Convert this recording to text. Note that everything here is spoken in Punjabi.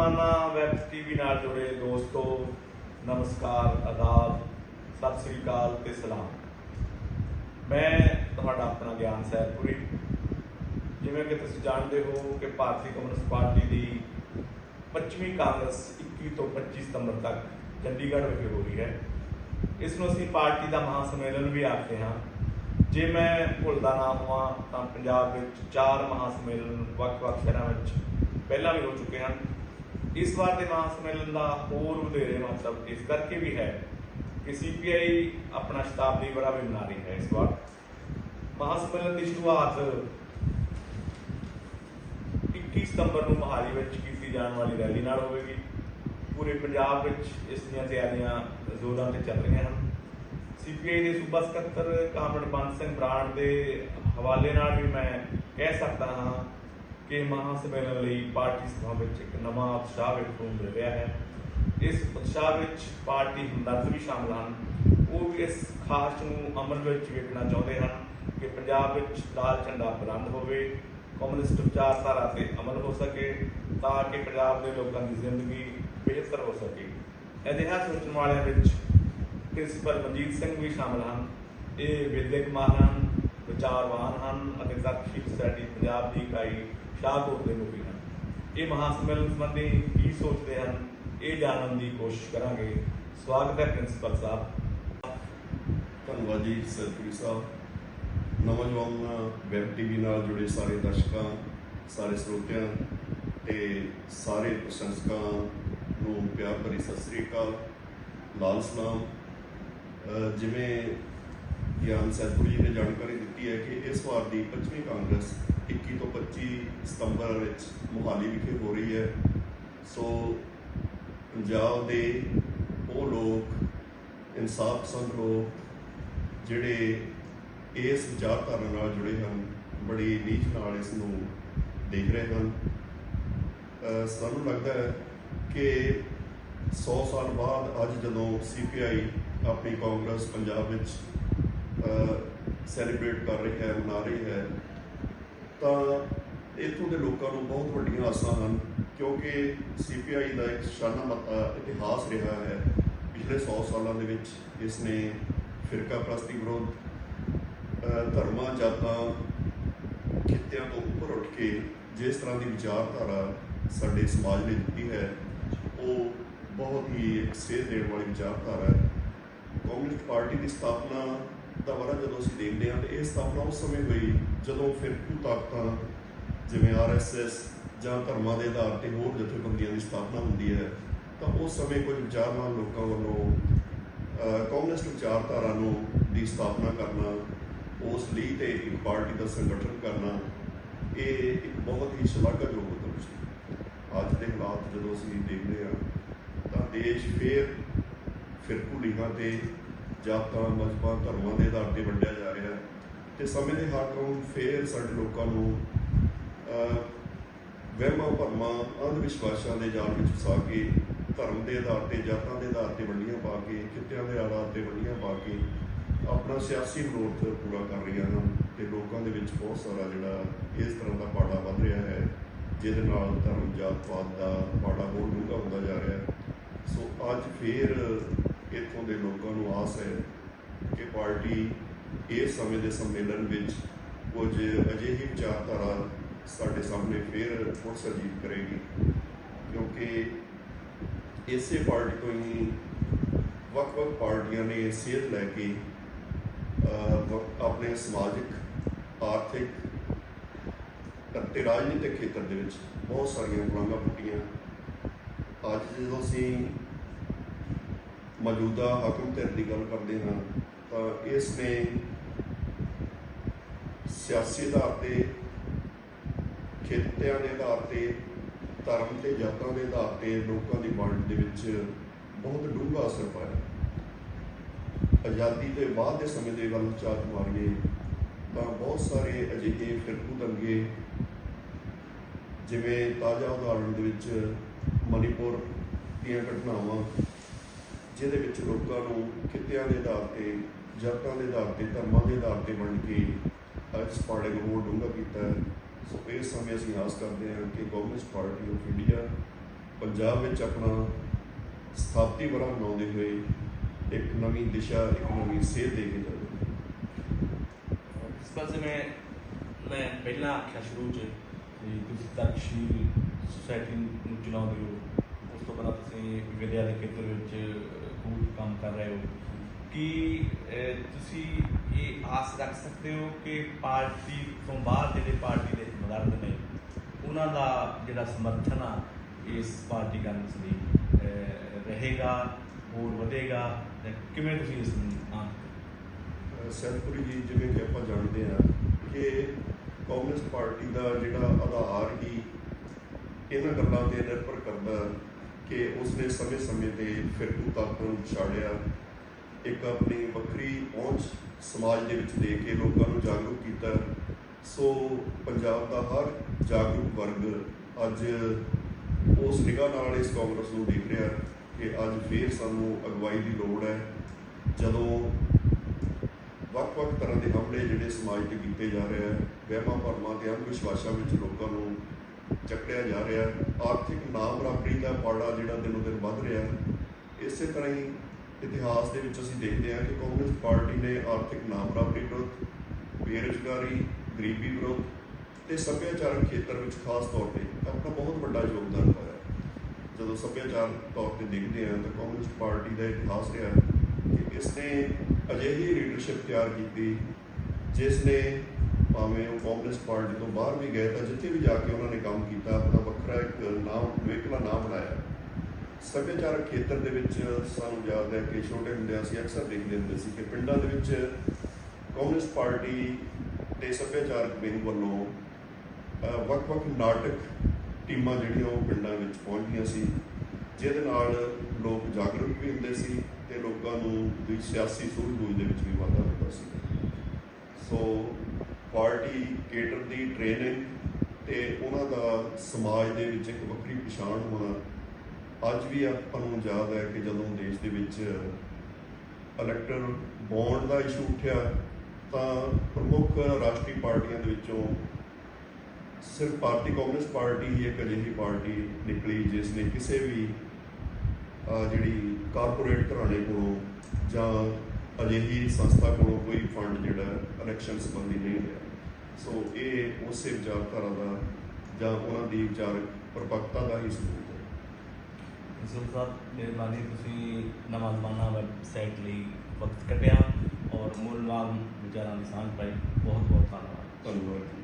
ਜ਼ਮਾਨਾ ਵੈਬ ਟੀਵੀ ਨਾਲ ਜੁੜੇ ਦੋਸਤੋ, ਨਮਸਕਾਰ, ਆਦਾਬ, ਸਤਿ ਸ੍ਰੀ ਅਕਾਲ ਤੇ ਸਲਾਮ। ਮੈਂ ਤੁਹਾਡਾ ਆਪਣਾ ਗਿਆਨ ਸੈਦਪੁਰੀ। ਜਿਵੇਂ ਕਿ ਤੁਸੀਂ ਜਾਣਦੇ ਹੋ ਕਿ ਭਾਰਤੀ ਕਮਿਊਨਿਸਟ ਪਾਰਟੀ ਦੀ 25ਵੀਂ ਕਾਂਗਰਸ 21 ਤੋਂ 25 ਸਤੰਬਰ ਤੱਕ ਚੰਡੀਗੜ੍ਹ ਵਿਖੇ ਹੋ ਰਹੀ ਹੈ। ਇਸ ਨੂੰ ਅਸੀਂ ਪਾਰਟੀ ਦਾ ਮਹਾ ਸੰਮੇਲਨ ਵੀ ਆਖਦੇ ਹਾਂ। ਜੇ ਮੈਂ ਭੁੱਲਦਾ ਨਾ ਹੋਵਾਂ ਤਾਂ ਪੰਜਾਬ ਵਿੱਚ ਚਾਰ ਮਹਾ ਸੰਮੇਲਨ ਵੱਖ-ਵੱਖ ਸ਼ਹਿਰਾਂ ਵਿੱਚ ਪਹਿਲਾਂ ਵੀ ਹੋ ਚੁੱਕੇ ਹਨ। ਇਸ ਵਾਰ ਦੇ ਮਹਾ ਸੰਮੇਲਨ ਦਾ ਹੋਰ ਵਧੇਰੇ ਮਹੱਤਵ ਇਸ ਕਰਕੇ ਵੀ ਹੈ ਕਿ ਸੀਪੀਆਈ ਆਪਣਾ ਸ਼ਤਾਬਦੀ ਬੜਾ ਮਨਾ ਰਹੀ ਹੈ ਇਸ ਵਾਰ। ਮਹਾ ਦੀ ਸ਼ੁਰੂਆਤ 21 ਸਤੰਬਰ ਨੂੰ ਮਹਾਲੀ ਵਿੱਚ ਕੀਤੀ ਜਾਣ ਵਾਲੀ ਰੈਲੀ ਨਾਲ ਹੋਵੇਗੀ। ਪੂਰੇ ਪੰਜਾਬ ਵਿੱਚ ਇਸ ਦੀਆਂ ਤਿਆਰੀਆਂ ਜ਼ੋਰਾਂ ਤੇ ਚੱਲ ਰਹੀਆਂ ਹਨ। ਸੀਪੀਆਈ ਦੇ ਸੂਬਾ ਸਕੱਤਰ ਕਾਮਰੇਡ ਬੰਦ ਸਿੰਘ ਬਰਾੜ ਦੇ ਹਵਾਲੇ ਨਾਲ ਵੀ ਮੈਂ ਕਹਿ ਸਕਦਾ ਹਾਂ ਕਿ ਮਹਾ ਸੰਮੇਲਨ ਲਈ ਪਾਰਟੀ ਸਭਾ ਵਿੱਚ ਇੱਕ ਨਵਾਂ ਉਤਸ਼ਾਹ ਵੇਖਣ ਨੂੰ ਮਿਲ ਰਿਹਾ ਹੈ। ਇਸ ਉਤਸ਼ਾਹ ਵਿੱਚ ਪਾਰਟੀ ਹਮਦਰਦ ਵੀ ਸ਼ਾਮਲ ਹਨ। ਉਹ ਵੀ ਇਸ ਖਾਸ ਨੂੰ ਅਮਲ ਵਿੱਚ ਵੇਖਣਾ ਚਾਹੁੰਦੇ ਹਨ ਕਿ ਪੰਜਾਬ ਵਿੱਚ ਲਾਲ ਝੰਡਾ ਬੁਲੰਦ ਹੋਵੇ, ਕਮਿਊਨਿਸਟ ਵਿਚਾਰਧਾਰਾ ਤੇ ਅਮਲ ਹੋ ਸਕੇ ਤਾਂ ਕਿ ਪੰਜਾਬ ਦੇ ਲੋਕਾਂ ਦੀ ਜ਼ਿੰਦਗੀ ਬਿਹਤਰ ਹੋ ਸਕੇ। ਅਜਿਹਾ ਸੋਚਣ ਵਾਲਿਆਂ ਵਿੱਚ ਪ੍ਰਿੰਸੀਪਲ ਮਨਜੀਤ ਸਿੰਘ ਵੀ ਸ਼ਾਮਲ ਹਨ। ਇਹ ਵਿਦਿਅਕ ਮਾਹਰ ਹਨ, ਵਿਚਾਰਵਾਨ ਹਨ ਅਤੇ ਤਖਸ਼ੀਲ ਸੋਸਾਇਟੀ ਪੰਜਾਬ ਦੀ ਇਕਾਈ ਸ਼ਾਹਕੋਟ ਦੇ ਮੁਖੀ ਹਨ ਇਹ ਮਹਾ ਸੰਮੇਲਨ ਸੰਬੰਧੀ ਕੀ ਸੋਚਦੇ ਹਨ? ਇਹ ਜਾਣਨ ਦੀ ਕੋਸ਼ਿਸ਼ ਕਰਾਂਗੇ। ਸਵਾਗਤ ਹੈ ਪ੍ਰਿੰਸੀਪਲ ਸਾਹਿਬ। ਧੰਨਵਾਦ ਜੀ ਸਰਪ੍ਰੀ ਸਾਹਿਬ। ਨੌਜਵਾਨ ਵੈਬ ਟੀਵੀ ਨਾਲ ਜੁੜੇ ਸਾਰੇ ਦਰਸ਼ਕਾਂ, ਸਾਰੇ ਸਰੋਤਿਆਂ ਤੇ ਸਾਰੇ ਪ੍ਰਸ਼ੰਸਕਾਂ ਨੂੰ ਪਿਆਰ ਭਰੀ ਸਤਿ ਸ੍ਰੀ ਅਕਾਲ। ਲਾਲ ਸਲਾਮ। ਜਿਵੇਂ ਗਿਆਨ ਸੈਦਪੁਰੀ ਜੀ ਨੇ ਜਾਣਕਾਰੀ ਦਿੱਤੀ ਹੈ ਕਿ ਇਸ ਵਾਰ ਦੀ 25ਵੀਂ ਕਾਂਗਰਸ 21 ਤੋਂ 25 ਸਤੰਬਰ ਵਿੱਚ ਮੁਹਾਲੀ ਵਿਖੇ ਹੋ ਰਹੀ ਹੈ। ਸੋ ਪੰਜਾਬ ਦੇ ਉਹ ਲੋਕ, ਇਨਸਾਫ ਪਸੰਦ ਲੋਕ, ਜਿਹੜੇ ਇਸ ਵਿਚਾਰਧਾਰਾ ਨਾਲ ਜੁੜੇ ਹਨ, ਬੜੀ ਨੀਚ ਨਾਲ ਇਸ ਨੂੰ ਦੇਖ ਰਹੇ ਹਨ। ਸਾਨੂੰ ਲੱਗਦਾ ਹੈ ਕਿ 100 ਸਾਲ ਬਾਅਦ ਅੱਜ ਜਦੋਂ ਸੀਪੀਆਈ ਆਪਣੀ ਕਾਂਗਰਸ ਪੰਜਾਬ ਵਿੱਚ ਸੈਲੀਬ੍ਰੇਟ ਕਰ ਰਹੀ ਹੈ, ਮਨਾ ਰਹੀ ਹੈ ਤਾਂ ਇੱਥੋਂ ਦੇ ਲੋਕਾਂ ਨੂੰ ਬਹੁਤ ਵੱਡੀਆਂ ਆਸਾਂ ਹਨ, ਕਿਉਂਕਿ ਸੀਪੀਆਈ ਦਾ ਇੱਕ ਸ਼ਾਨਾ ਮਤਾ ਇਤਿਹਾਸ ਰਿਹਾ ਹੈ। ਪਿਛਲੇ 100 ਸਾਲਾਂ ਦੇ ਵਿੱਚ ਇਸ ਨੇ ਫਿਰਕਾ ਪ੍ਰਸਤੀ ਵਿਰੋਧ ਧਰਮਾਂ, ਜਾਤਾਂ, ਖਿੱਤਿਆਂ ਤੋਂ ਉੱਪਰ ਉੱਠ ਕੇ ਜਿਸ ਤਰ੍ਹਾਂ ਦੀ ਵਿਚਾਰਧਾਰਾ ਸਾਡੇ ਸਮਾਜ ਨੇ ਦਿੱਤੀ ਹੈ, ਉਹ ਬਹੁਤ ਹੀ ਇੱਕ ਸੇਧ ਦੇਣ ਵਾਲੀ ਵਿਚਾਰਧਾਰਾ ਹੈ। ਕਮਿਊਨਿਸਟ ਪਾਰਟੀ ਦੀ ਸਥਾਪਨਾ ਦਾ ਬਾਰੇ ਜਦੋਂ ਅਸੀਂ ਦੇਖਦੇ ਹਾਂ, ਤੇ ਇਹ ਸਥਾਪਨਾ ਉਸ ਸਮੇਂ ਹੋਈ ਜਦੋਂ ਫਿਰਕੂ ਤਾਕਤਾਂ ਜਿਵੇਂ ਆਰਐਸਐਸ ਜਾਂ ਧਰਮਾਂ ਦੇ ਆਧਾਰ ਤੇ ਹੋਰ ਜਥੇਬੰਦੀਆਂ ਦੀ ਸਥਾਪਨਾ ਹੁੰਦੀ ਹੈ, ਤਾਂ ਉਸ ਸਮੇਂ ਕੁਝ ਵਿਚਾਰਵਾਨ ਲੋਕਾਂ ਵੱਲੋਂ ਕਮਿਊਨਿਸਟ ਵਿਚਾਰਧਾਰਾ ਨੂੰ ਦੀ ਸਥਾਪਨਾ ਕਰਨਾ, ਉਸ ਲਈ ਤੇ ਇੱਕ ਪਾਰਟੀ ਦਾ ਸੰਗਠਨ ਕਰਨਾ, ਇਹ ਇੱਕ ਬਹੁਤ ਹੀ ਸ਼ਲਾਘਾਯੋਗ ਉਦਮ ਸੀ। ਅੱਜ ਦੇ ਹਾਲਾਤ ਜਦੋਂ ਅਸੀਂ ਦੇਖਦੇ ਹਾਂ, ਤਾਂ ਦੇਸ਼ ਫੇਰ ਫਿਰਕੂ ਲੀਗਾਂ ਤੇ ਜਾਤਾਂ, ਮਜ਼ਬਾਂ, ਧਰਮਾਂ ਦੇ ਆਧਾਰ ਤੇ ਵੰਡਿਆ ਜਾ ਰਿਹਾ ਹੈ ਤੇ ਸਮੇਂ ਦੇ ਹਾਕਮ ਫੇਰ ਸਾਡੇ ਲੋਕਾਂ ਨੂੰ ਵਹਿਮਾਂ, ਭਰਮਾਂ ਅੰਧ ਵਿਸ਼ਵਾਸਾਂ ਦੇ ਜਾਲ ਵਿੱਚ ਫਸਾ ਕੇ, ਧਰਮ ਦੇ ਆਧਾਰ ਤੇ, ਜਾਤਾਂ ਦੇ ਆਧਾਰ ਤੇ ਵੰਡੀਆਂ ਪਾ ਕੇ ਕਿੱਤਿਆਂ ਦੇ ਆਧਾਰ ਤੇ ਵੰਡੀਆਂ ਪਾ ਕੇ ਆਪਣਾ ਸਿਆਸੀ ਮਨੋਰਥ ਪੂਰਾ ਕਰ ਰਹੀਆਂ ਹਨ ਤੇ ਲੋਕਾਂ ਦੇ ਵਿੱਚ ਬਹੁਤ ਸਾਰਾ ਜਿਹੜਾ ਇਸ ਤਰ੍ਹਾਂ ਦਾ ਪਾੜਾ ਵੱਧ ਰਿਹਾ ਹੈ, ਜਿਹਦੇ ਨਾਲ ਧਰਮ ਜਾਤ ਪਾਤ ਦਾ ਪਾੜਾ ਹੋਰ ਡੂੰਘਾ ਹੁੰਦਾ ਜਾ ਰਿਹਾ ਸੋ ਅੱਜ ਫੇਰ ਇੱਥੋਂ ਦੇ ਲੋਕਾਂ ਨੂੰ ਆਸ ਹੈ ਕਿ ਪਾਰਟੀ ਇਸ ਸਮੇਂ ਦੇ ਸੰਮੇਲਨ ਵਿੱਚ ਕੁਝ ਅਜਿਹੀ ਵਿਚਾਰਧਾਰਾ ਸਾਡੇ ਸਾਹਮਣੇ ਫੇਰ ਫੁੱਟ ਸਰਜੀਤ ਕਰੇਗੀ। ਕਿਉਂਕਿ ਇਸੇ ਪਾਰਟੀ ਤੋਂ ਹੀ ਵੱਖ-ਵੱਖ ਪਾਰਟੀਆਂ ਨੇ ਸੇਧ ਲੈ ਕੇ ਆਪਣੇ ਸਮਾਜਿਕ, ਆਰਥਿਕ ਅਤੇ ਰਾਜਨੀਤਿਕ ਖੇਤਰ ਦੇ ਵਿੱਚ ਬਹੁਤ ਸਾਰੀਆਂ ਗੁਲਾਮਾਂ ਪੁੱਟੀਆਂ। ਅੱਜ ਜਦੋਂ ਅਸੀਂ ਮੌਜੂਦਾ ਹਾਕਮ ਧਿਰ ਦੀ ਗੱਲ ਕਰਦੇ ਹਾਂ, ਤਾਂ ਇਸ ਨੇ ਸਿਆਸੀ ਆਧਾਰ ਤੇ, ਖੇਤਿਆਂ ਦੇ ਆਧਾਰ ਤੇ, ਧਰਮ ਤੇ ਜਾਤਾਂ ਦੇ ਆਧਾਰ ਤੇ ਲੋਕਾਂ ਦੀ ਵੰਡ ਦੇ ਵਿੱਚ ਬਹੁਤ ਡੂੰਘਾ ਅਸਰ ਪਾਇਆ। ਆਜ਼ਾਦੀ ਦੇ ਬਾਅਦ ਦੇ ਸਮੇਂ ਦੇ ਵੱਲ ਚਾਤ ਮਾਰੀਏ, ਤਾਂ ਬਹੁਤ ਸਾਰੇ ਅਜਿਹੇ ਫਿਰਕੂ ਦੰਗੇ ਜਿਵੇਂ ਤਾਜ਼ਾ ਉਦਾਹਰਣ ਦੇ ਵਿੱਚ ਮਨੀਪੁਰ ਦੀਆਂ ਘਟਨਾਵਾਂ ਜਿਹਦੇ ਵਿੱਚ ਲੋਕਾਂ ਨੂੰ ਕਿੱਤਿਆਂ ਦੇ ਆਧਾਰ ਤੇ, ਜਾਤਾਂ ਦੇ ਆਧਾਰ ਤੇ, ਧਰਮਾਂ ਦੇ ਆਧਾਰ ਤੇ ਵੰਡ ਕੇ ਇਸ ਪਾੜੇ ਨੂੰ ਹੋਰ ਡੂੰਘਾ ਕੀਤਾ ਹੈ। ਸੋ ਇਸ ਸਮੇਂ ਅਸੀਂ ਆਸ ਕਰਦੇ ਹਾਂ ਕਿ Congress party of India Punjab ਵਿੱਚ ਆਪਣਾ ਸਥਾਪਤੀ ਵਰਾ ਬਣਾਉਂਦੇ ਹੋਏ ਇੱਕ ਨਵੀਂ ਦਿਸ਼ਾ, ਇੱਕ ਨਵੀਂ ਸੇਧ ਦੇ ਕੇ ਜਾਵੇ। ਇਸ ਪਾਸੇ ਮੈਂ ਮੈਂ ਪਹਿਲਾਂ ਆਖਿਆ ਸ਼ੁਰੂ 'ਚ ਕਿ ਤੁਸੀਂ ਤਰਕਸ਼ੀਲ ਸੁਸਾਇਟੀ ਨੂੰ ਚਲਾਉਂਦੇ ਹੋ। ਉਸ ਤੋਂ ਬਾਅਦ ਤੁਸੀਂ ਵਿਦਿਆ ਦੇ ਖੇਤਰ ਵਿੱਚ ਖੂਬ ਕੰਮ ਕਰ ਰਹੇ ਹੋ। ਕਿ ਤੁਸੀਂ ਇਹ ਆਸ ਰੱਖ ਸਕਦੇ ਹੋ ਕਿ ਪਾਰਟੀ ਤੋਂ ਬਾਅਦ ਜਿਹੜੇ ਪਾਰਟੀ ਦੇ ਮਦਦ ਨੇ, ਉਹਨਾਂ ਦਾ ਜਿਹੜਾ ਸਮਰਥਨ ਆ, ਇਸ ਪਾਰਟੀ ਕਾਂਗਰਸ ਲਈ ਰਹੇਗਾ, ਹੋਰ ਵਧੇਗਾ? ਕਿਵੇਂ ਤੁਸੀਂ ਇਸ ਨੂੰ ਆਂਕ ਅਹ, ਸੈਨਪੁਰੀ ਜੀ, ਜਿਵੇਂ ਕਿ ਆਪਾਂ ਜਾਣਦੇ ਹਾਂ ਕਿ ਕਾਂਗਰਸ ਪਾਰਟੀ ਦਾ ਜਿਹੜਾ ਆਧਾਰ ਹੀ ਇਹਨਾਂ ਗੱਲਾਂ ਤੇ ਨਿਰਭਰ ਕਰਦਾ ਕਿ ਉਸਨੇ ਸਮੇਂ-ਸਮੇਂ ਤੇ ਫਿਰਕੂ ਤੱਕ ਨੂੰ ਛਾੜਿਆ ਇੱਕ ਆਪਣੀ ਵੱਖਰੀ ਪਹੁੰਚ ਸਮਾਜ ਦੇ ਵਿੱਚ ਦੇ ਕੇ ਲੋਕਾਂ ਨੂੰ ਜਾਗਰੂਕ ਕੀਤਾ। ਸੋ ਪੰਜਾਬ ਦਾ ਹਰ ਜਾਗਰੂਕ ਵਰਗ ਅੱਜ ਉਸ ਨਿਗਾਹ ਨਾਲ ਇਸ ਕਾਂਗਰਸ ਨੂੰ ਦੇਖ ਰਿਹਾ ਕਿ ਅੱਜ ਫੇਰ ਸਾਨੂੰ ਅਗਵਾਈ ਦੀ ਲੋੜ ਹੈ। ਜਦੋਂ ਵੱਖ-ਵੱਖ ਤਰ੍ਹਾਂ ਦੇ ਹਮਲੇ ਜਿਹੜੇ ਸਮਾਜ ਤੇ ਕੀਤੇ ਜਾ ਰਹੇ ਆ ਵਹਿਮਾਂ ਭਰਮਾਂ ਤੇ ਅੰਧ ਵਿਸ਼ਵਾਸਾਂ ਵਿੱਚ ਲੋਕਾਂ ਨੂੰ ਚੱਕੜਿਆ ਜਾ ਰਿਹਾ ਆਰਥਿਕ ਨਾ ਬਰਾਬਰੀ ਦਾ ਪਾੜਾ ਜਿਹੜਾ ਦਿਨੋਂ ਦਿਨ ਵੱਧ ਰਿਹਾ ਇਸੇ ਤਰ੍ਹਾਂ ਹੀ ਇਤਿਹਾਸ ਦੇ ਵਿੱਚ ਅਸੀਂ ਦੇਖਦੇ ਹਾਂ ਕਿ ਕਾਂਗਰਸ ਪਾਰਟੀ ਨੇ ਆਰਥਿਕ ਨਾ ਬਰਾਬਰੀ ਵਿਰੁੱਧ, ਬੇਰੁਜ਼ਗਾਰੀ, ਗਰੀਬੀ ਵਿਰੁੱਧ ਤੇ ਸੱਭਿਆਚਾਰਕ ਖੇਤਰ ਵਿੱਚ ਖਾਸ ਤੌਰ ਤੇ ਆਪਣਾ ਬਹੁਤ ਵੱਡਾ ਯੋਗਦਾਨ ਪਾਇਆ ਜਦੋਂ ਸੱਭਿਆਚਾਰਕ ਤੌਰ ਤੇ ਦੇਖਦੇ ਹਾਂ ਤਾਂ ਕਾਂਗਰਸ ਪਾਰਟੀ ਦਾ ਇਤਿਹਾਸ ਰਿਹਾ ਕਿ ਇਸ ਨੇ ਅਜਿਹੀ ਲੀਡਰਸ਼ਿਪ ਤਿਆਰ ਕੀਤੀ ਜਿਸ ਨੇ ਭਾਵੇਂ ਉਹ ਕਾਂਗਰਸ ਪਾਰਟੀ ਤੋਂ ਬਾਹਰ ਵੀ ਗਏ ਤਾਂ ਜਿੱਥੇ ਵੀ ਜਾ ਕੇ ਉਹਨਾਂ ਨੇ ਕੰਮ ਕੀਤਾ, ਆਪਣਾ ਵੱਖਰਾ ਇੱਕ ਨਾਮ, ਵਿਵੇਕਲਾ ਨਾਮ ਬਣਾਇਆ। ਸੱਭਿਆਚਾਰਕ ਖੇਤਰ ਦੇ ਵਿੱਚ ਸਾਨੂੰ ਯਾਦ ਹੈ ਕਿ ਛੋਟੇ ਹੁੰਦੇ ਅਸੀਂ ਅਕਸਰ ਦੇਖਦੇ ਹੁੰਦੇ ਸੀ ਕਿ ਪਿੰਡਾਂ ਦੇ ਵਿੱਚ ਕਾਂਗਰਸ ਪਾਰਟੀ ਤੇ ਸੱਭਿਆਚਾਰਕ ਵਿੰਗ ਵੱਲੋਂ ਵੱਖ-ਵੱਖ ਨਾਟਕ ਟੀਮਾਂ ਜਿਹੜੀਆਂ ਉਹ ਪਿੰਡਾਂ ਵਿੱਚ ਪਹੁੰਚਦੀਆਂ ਸੀ, ਜਿਹਦੇ ਨਾਲ ਲੋਕ ਜਾਗਰੂਕ ਵੀ ਹੁੰਦੇ ਸੀ ਤੇ ਲੋਕਾਂ ਨੂੰ ਦੀ ਸਿਆਸੀ ਸੂਝ-ਬੂਝ ਦੇ ਵਿੱਚ ਵੀ ਵਾਧਾ ਹੁੰਦਾ ਸੀ। ਸੋ ਪਾਰਟੀ ਕੇਟਰ ਦੀ ਟ੍ਰੇਨਿੰਗ ਤੇ ਉਹਨਾਂ ਦਾ ਸਮਾਜ ਦੇ ਵਿੱਚ ਇੱਕ ਵੱਖਰੀ ਪਛਾਣ ਹੋਣਾ ਅੱਜ ਵੀ ਆਪਾਂ ਨੂੰ ਯਾਦ ਹੈ ਕਿ ਜਦੋਂ ਦੇਸ਼ ਦੇ ਵਿੱਚ ਇਲੈਕਟਰ ਬੌਂਡ ਦਾ ਇਸ਼ੂ ਉੱਠਿਆ, ਤਾਂ ਪ੍ਰਮੁੱਖ ਰਾਸ਼ਟਰੀ ਪਾਰਟੀਆਂ ਦੇ ਵਿੱਚੋਂ ਸਿਰਫ ਭਾਰਤੀ ਕਾਂਗਰਸ ਪਾਰਟੀ ਹੀ ਇੱਕ ਅਜਿਹੀ ਪਾਰਟੀ ਨਿਕਲੀ ਜਿਸ ਨੇ ਕਿਸੇ ਵੀ ਜਿਹੜੀ ਕਾਰਪੋਰੇਟ ਘਰਾਣੇ ਕੋਲੋਂ ਜਾਂ ਅਜਿਹੀ ਸੰਸਥਾ ਕੋਲੋਂ ਕੋਈ ਫੰਡ ਜਿਹੜਾ ਇਲੈਕਸ਼ਨ ਸੰਬੰਧੀ ਨਹੀਂ ਲਿਆ ਸੋ ਇਹ ਉਸੇ ਵਿਚਾਰਧਾਰਾ ਦਾ ਜਾਂ ਉਹਨਾਂ ਦੀ ਵਿਚਾਰਕ ਪ੍ਰਪੱਕਤਾ ਦਾ ਹੀ ਸਬੂਤ ਹੈ। ਇਸਲ ਸਾਹਿਬ ਮਿਹਰਬਾਨੀ ਤੁਸੀਂ ਨਵਾਂ ਜ਼ਮਾਨਾ ਵੈਬਸਾਈਟ ਲਈ ਵਕਤ ਕੱਢਿਆ ਔਰ ਮੁੱਲਵਾਨ ਵਿਚਾਰਾਂ ਦੀ ਸਾਂਝ ਪਾਈ। ਬਹੁਤ ਬਹੁਤ ਧੰਨਵਾਦ ਧੰਨਵਾਦ